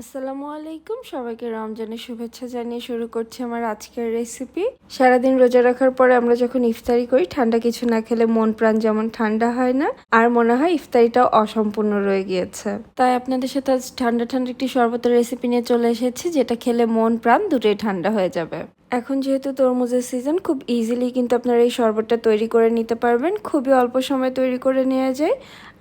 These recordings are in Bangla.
আসসালামু আলাইকুম। সবাইকে রমজানের শুভেচ্ছা জানিয়ে শুরু করছি আমার আজকের রেসিপি সারাদিন রোজা রাখার পরে আমরা যখন ইফতারি করি, ঠান্ডা কিছু না খেলে মন প্রাণ যেমন ঠান্ডা হয় না, আর মনে হয় ইফতারিটাও অসম্পূর্ণ রয়ে গিয়েছে। তাই আপনাদের সাথে আজ ঠান্ডা ঠান্ডা একটি শরবতের রেসিপি নিয়ে চলে এসেছি, যেটা খেলে মন প্রাণ দুটোই ঠান্ডা হয়ে যাবে। এখন যেহেতু তরমুজের সিজন খুব ইজিলি কিন্তু আপনারা এই শরবতটা তৈরি করে নিতে পারবেন। খুবই অল্প সময় তৈরি করে নেওয়া যায়।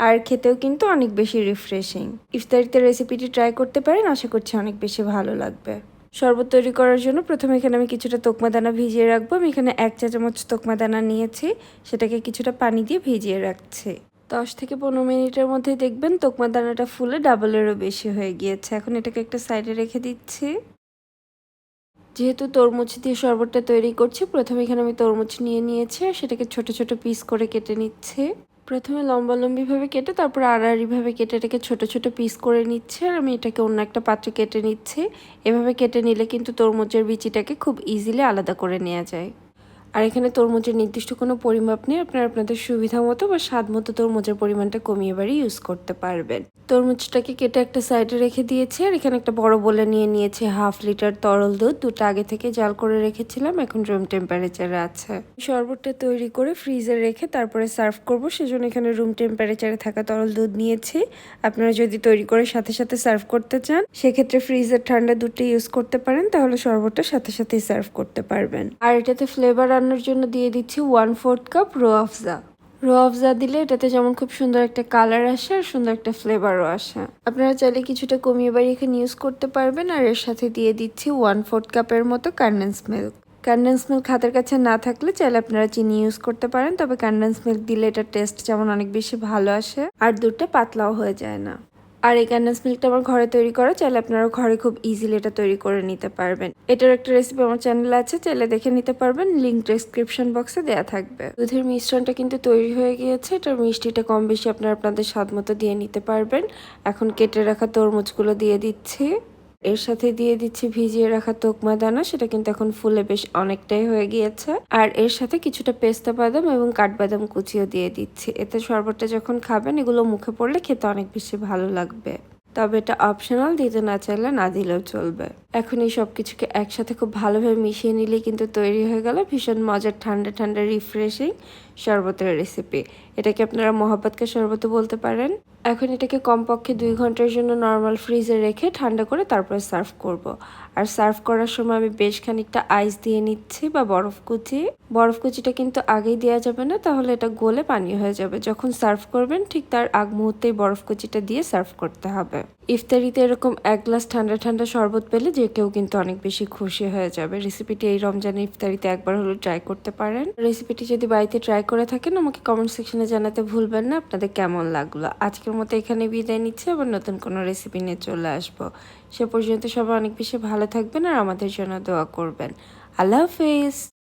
আর খেতেও কিন্তু অনেক বেশি রিফ্রেশিং ইফতারিতে রেসিপিটি ট্রাই করতে পারেন, আশা করছি অনেক বেশি ভালো লাগবে। শরবত তৈরি করার জন্য প্রথমে এখানে আমি কিছুটা তোকমা দানা ভিজিয়ে রাখব। আমি এখানে এক চা চামচ তোকমা দানা নিয়েছি। সেটাকে কিছুটা পানি দিয়ে ভিজিয়ে রাখছি। দশ থেকে পনেরো মিনিটের মধ্যে দেখবেন তোকমা দানাটা ফুলে ডাবলেরও বেশি হয়ে গিয়েছে। এখন এটাকে একটা সাইডে রেখে দিচ্ছি। যেহেতু তরমুজ দিয়ে শরবতটা তৈরি করছি, প্রথমে এখানে আমি তরমুজ নিয়ে নিয়েছি আর সেটাকে ছোট ছোট পিস করে কেটে নিচ্ছে। প্রথমে লম্বা লম্বিভাবে কেটে তারপর আড়াআড়িভাবে কেটে এটাকে ছোট ছোট পিস করে নিচ্ছে আর আমি এটাকে অন্য একটা পাত্রে কেটে নিচ্ছে। এভাবে কেটে নিলে কিন্তু তরমুজের বিচিটাকে খুব ইজিলি আলাদা করে নেওয়া যায়। আর এখানে তরমুজের নির্দিষ্ট কোনো পরিমাপ নেই। আপনারা আপনাদের সুবিধা মতো বা স্বাদ মতো তরমুজের পরিমাণটা কমিয়ে বাড়ি ইউজ করতে পারবেন। তরমুজটাকে কেটে একটা সাইডে রেখে দিয়েছি আর এখানে একটা বড় বলে নিয়ে নিয়েছি হাফ লিটার তরল দুধ। দুটো আগে থেকে জাল করে রেখেছিলাম, এখন রুম টেম্পারেচারে আছে। শরবতটা তৈরি করে ফ্রিজে রেখে তারপরে সার্ভ করব। সেজন্য এখানে রুম টেম্পারেচারে থাকা তরল দুধ নিয়েছি। আপনারা যদি তৈরি করে সাথে সাথে সার্ভ করতে চান, সেক্ষেত্রে ফ্রিজের ঠান্ডা দুধটা ইউজ করতে পারেন। তাহলে শরবতটা সাথে সাথেই সার্ভ করতে পারবেন। আর এটাতে ফ্লেভার আনার জন্য দিয়ে দিচ্ছি one fourth cup Rooh Afza Rooh Afza দিলে এটাতে যেমন খুব সুন্দর একটা কালার আসে আর সুন্দর একটা ফ্লেভারও আসে। আপনারা চাইলে কিছুটা কমিয়ে বাড়ি এখানে ইউজ করতে পারবেন আর এর সাথে দিয়ে দিচ্ছি ওয়ান ফোর্থ কাপের মতো কন্ডেন্স মিল্ক কন্ডেন্স মিল্ক হাতের কাছে না থাকলে চাইলে আপনারা চিনি ইউজ করতে পারেন, তবে কন্ডেন্স মিল্ক দিলে এটার টেস্ট যেমন অনেক বেশি ভালো আসে আর দুধটা পাতলাও হয়ে যায় না। আর এই ক্যান্ডেন্স মিল্কটা আমার ঘরে তৈরি করা, চাইলে আপনারা ঘরে খুব ইজিলি এটা তৈরি করে নিতে পারবেন। এটার একটা রেসিপি আমার চ্যানেলে আছে, চাইলে দেখে নিতে পারবেন লিঙ্ক ডেসক্রিপশন বক্সে দেওয়া থাকবে। দুধের মিশ্রণটা কিন্তু তৈরি হয়ে গিয়েছে, এটার মিষ্টিটা কম বেশি আপনারা আপনাদের স্বাদ মতো দিয়ে নিতে পারবেন। এখন কেটে রাখা তরমুজগুলো দিয়ে দিচ্ছি। এর সাথে দিয়ে দিচ্ছি ভিজিয়ে রাখা তোকমা দানা, সেটা কিন্তু এখন ফুলে বেশ অনেকটাই হয়ে গিয়েছে। আর এর সাথে কিছুটা পেস্তা বাদাম এবং কাঠবাদাম কুচিও দিয়ে দিচ্ছি। এতে শরবতটা যখন খাবেন, এগুলো মুখে পড়লে খেতে অনেক বেশি ভালো লাগবে। তবে এটা অপশনাল দিতে না চাইলে না দিলেও চলবে। এখন এই সব কিছুকে একসাথে খুব ভালোভাবে মিশিয়ে নিলে কিন্তু তৈরি হয়ে গেল ভীষণ মজার, ঠান্ডা ঠান্ডা রিফ্রেশিং শরবতের রেসিপি এটাকে আপনারা মহাব্বতকে শরবত বলতে পারেন? এখন এটাকে কমপক্ষে দুই ঘণ্টার জন্য নর্মাল ফ্রিজে রেখে ঠান্ডা করে তারপরে সার্ভ করব। আর সার্ভ করার সময় আমি বেশ খানিকটা আইস দিয়ে নিচ্ছি বা বরফ কুচি। বরফ কুচিটা কিন্তু আগেই দেওয়া যাবে না, তাহলে এটা গলে পানি হয়ে যাবে। যখন সার্ভ করবেন ঠিক তার আগ মুহূর্তেই বরফ কুচিটা দিয়ে সার্ভ করতে হবে। ইফতারিতে এরকম এক গ্লাস ঠান্ডা ঠান্ডা শরবত পেলে যে কেউ কিন্তু অনেক বেশি খুশি হয়ে যাবে। রেসিপিটি এই রমজান ইফতারিতে একবার হলেও ট্রাই করতে পারেন। রেসিপিটি যদি বাড়িতে ট্রাই করে থাকেন, আমাকে কমেন্ট সেকশনে জানাতে ভুলবেন না। আপনাদের কেমন লাগল? আজকের মতো এখানে বিদায় নিচ্ছে। আবার নতুন কোনো রেসিপি নিয়ে চলে আসব। সে পর্যন্ত সবাই অনেক বেশি ভালো থাকবেন আর আমাদের জন্য দোয়া করবেন। আল্লাহ হাফেজ!